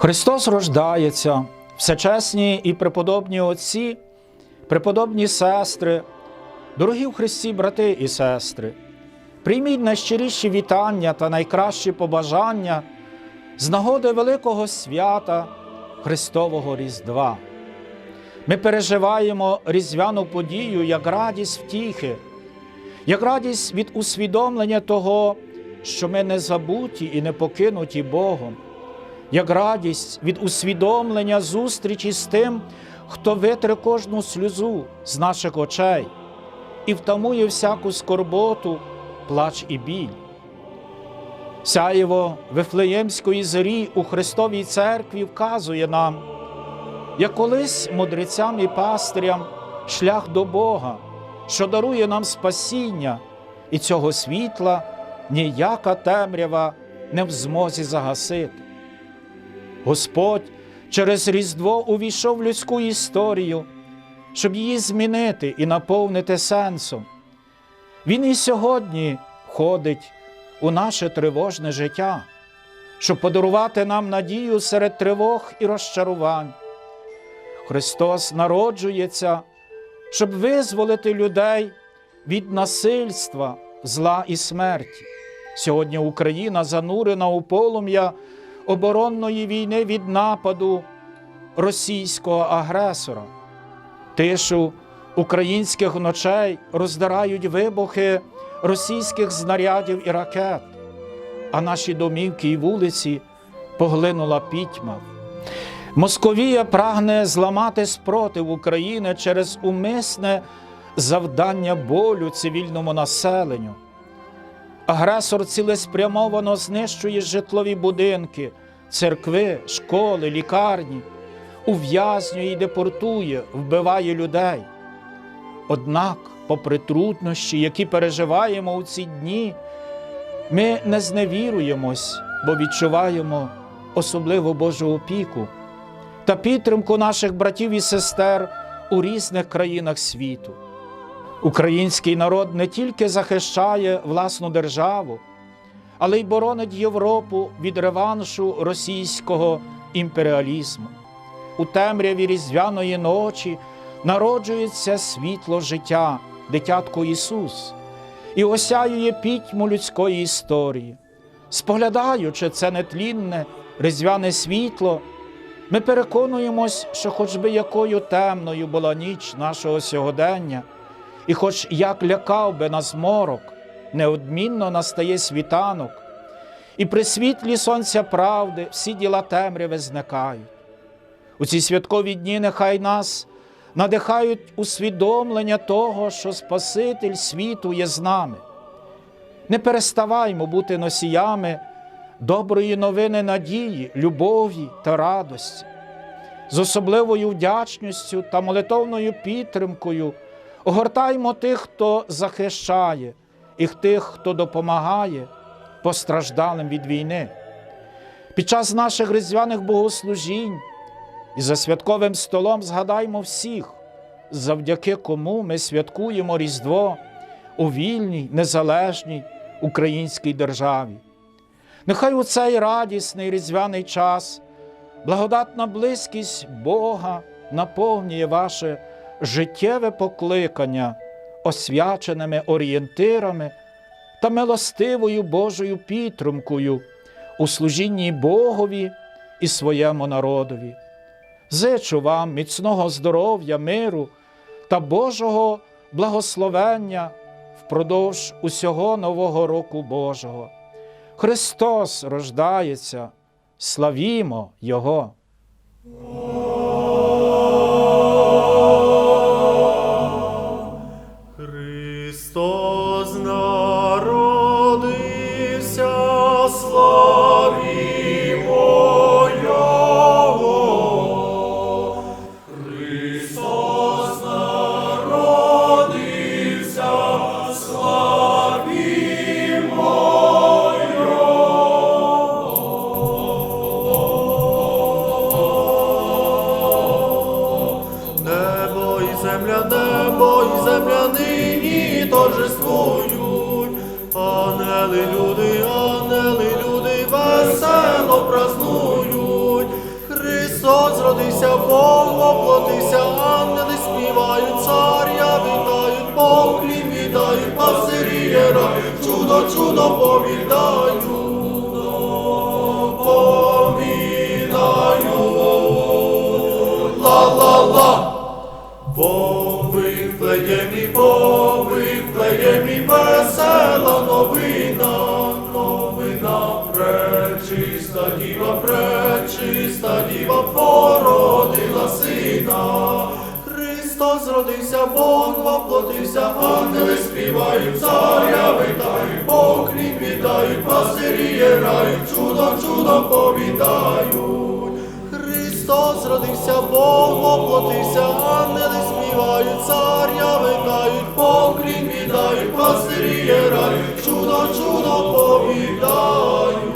Христос рождається, всечесні і преподобні отці, преподобні сестри, дорогі в Христі брати і сестри, прийміть найщиріші вітання та найкращі побажання з нагоди великого свята Христового Різдва. Ми переживаємо різдвяну подію як радість втіхи, як радість від усвідомлення того, що ми не забуті і не покинуті Богом, як радість від усвідомлення зустрічі з тим, хто витре кожну сльозу з наших очей і втамує всяку скорботу, плач і біль. Сяєво Вифлеємської зорі у Христовій церкві вказує нам, як колись мудрецям і пастирям шлях до Бога, що дарує нам спасіння, і цього світла ніяка темрява не в змозі загасити. Господь через Різдво увійшов в людську історію, щоб її змінити і наповнити сенсом. Він і сьогодні ходить у наше тривожне життя, щоб подарувати нам надію серед тривог і розчарувань. Христос народжується, щоб визволити людей від насильства, зла і смерті. Сьогодні Україна занурена у полум'я оборонної війни від нападу російського агресора. Тишу українських ночей роздирають вибухи російських знарядів і ракет, а наші домівки і вулиці поглинула пітьма. Московія прагне зламати спротив України через умисне завдання болю цивільному населенню. Агресор цілеспрямовано знищує житлові будинки, церкви, школи, лікарні, ув'язнює і депортує, вбиває людей. Однак, попри труднощі, які переживаємо у ці дні, ми не зневіруємось, бо відчуваємо особливу Божу опіку та підтримку наших братів і сестер у різних країнах світу. Український народ не тільки захищає власну державу, але й боронить Європу від реваншу російського імперіалізму. У темряві різдвяної ночі народжується світло життя, дитятко Ісус, і осяює пітьму людської історії. Споглядаючи це нетлінне різдвяне світло, ми переконуємось, що хоч би якою темною була ніч нашого сьогодення, і хоч як лякав би нас морок, неодмінно настає світанок, і при світлі сонця правди всі діла темряви зникають. У ці святкові дні нехай нас надихають усвідомлення того, що Спаситель світу є з нами. Не переставаймо бути носіями доброї новини надії, любові та радості. З особливою вдячністю та молитовною підтримкою огортаймо тих, хто захищає, і тих, хто допомагає постраждалим від війни. Під час наших різдвяних богослужінь і за святковим столом згадаймо всіх, завдяки кому ми святкуємо Різдво у вільній, незалежній українській державі. Нехай у цей радісний різдвяний час благодатна близькість Бога наповнює ваше життєве покликання освяченими орієнтирами та милостивою Божою підтримкою у служінні Богові і своєму народові. Зичу вам міцного здоров'я, миру та Божого благословення впродовж усього нового року Божого. Христос рождається, славімо Його! Ангели, люди, ангели, люди весело празнують. зродився, Бог воплотився, ангели співають, царя вітають, поклін віддають, пастирі єрають, чудо, чудо повідають, повідають, ла-ла-ла. Повиклеємі, повиклеємі, весела новина, новина, пречиста діва, пречиста діва породила сина. Христос родився, Бог воплотився, ангели співають, царя вітають, поклін віддають, пастирі єрають, чудо, чудо повідають. Христос родився, Бог воплотився, ангели співають, царя викають, поклін віддають, пастирі рають, чудо, чудо повідають.